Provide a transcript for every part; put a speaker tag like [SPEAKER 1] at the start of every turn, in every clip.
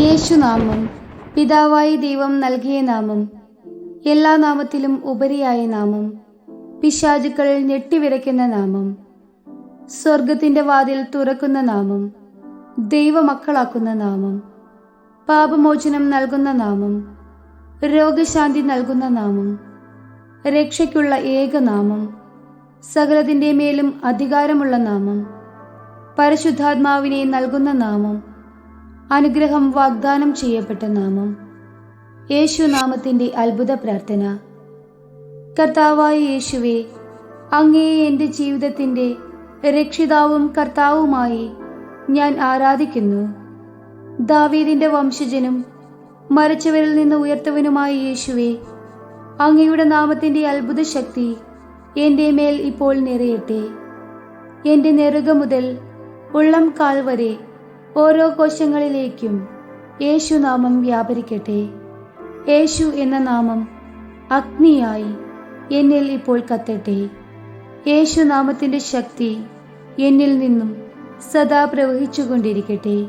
[SPEAKER 1] യേശുനാമം പിതാവായി ദൈവം നൽകിയ നാമം എല്ലാ നാമത്തിലും ഉപരിയായ നാമം പിശാചുക്കൾ ഞെട്ടിവിറയ്ക്കുന്ന നാമം സ്വർഗത്തിന്റെ വാതിൽ തുറക്കുന്ന നാമം ദൈവമക്കളാക്കുന്ന നാമം പാപമോചനം നൽകുന്ന നാമം രോഗശാന്തി നൽകുന്ന നാമം രക്ഷയ്ക്കുള്ള ഏകനാമം സകലതിന്റെ മേലും അധികാരമുള്ള നാമം പരിശുദ്ധാത്മാവിനെ നൽകുന്ന നാമം അനുഗ്രഹം വാഗ്ദാനം ചെയ്യപ്പെട്ട നാമം. യേശു നാമത്തിന്റെ അത്ഭുത പ്രാർത്ഥന. കർത്താവായ യേശുവെ അങ്ങേ എന്റെ ജീവിതത്തിന്റെ രക്ഷിതാവും കർത്താവുമായി ഞാൻ ആരാധിക്കുന്നു. ദാവീദിന്റെ വംശജനും മരിച്ചവരിൽ നിന്ന് ഉയർത്തവനുമായ യേശുവെ അങ്ങയുടെ നാമത്തിന്റെ അത്ഭുത ശക്തി എന്റെ മേൽ ഇപ്പോൾ നിറയട്ടെ. എന്റെ നെറുക മുതൽ ഉള്ളം കാൽ വരെ ഓരോ കോശങ്ങളിലേക്കും യേശു നാമം വ്യാപരിക്കട്ടെ. യേശു എന്ന നാമം അഗ്നിയായി എന്നിൽ ഇപ്പോൾ കത്തട്ടെ. യേശു നാമത്തിന്റെ ശക്തി എന്നിൽ നിന്നും സദാ പ്രവഹിച്ചുകൊണ്ടിരിക്കട്ടെ.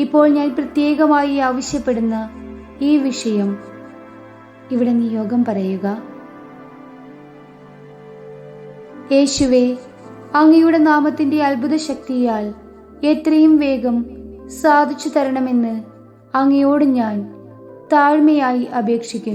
[SPEAKER 1] ഇപ്പോൾ ഞാൻ പ്രത്യേകമായി ആവശ്യപ്പെടുന്ന ഈ വിഷയം ഇവിടെ നിയോഗം പറയുക. യേശുവേ അങ്ങയുടെ നാമത്തിന്റെ അത്ഭുത ശക്തിയാൽ എത്രയും വേഗം സാധിച്ചു തരണമെന്ന് അങ്ങയോട് ഞാൻ താഴ്മയായി അപേക്ഷിക്കുന്നു.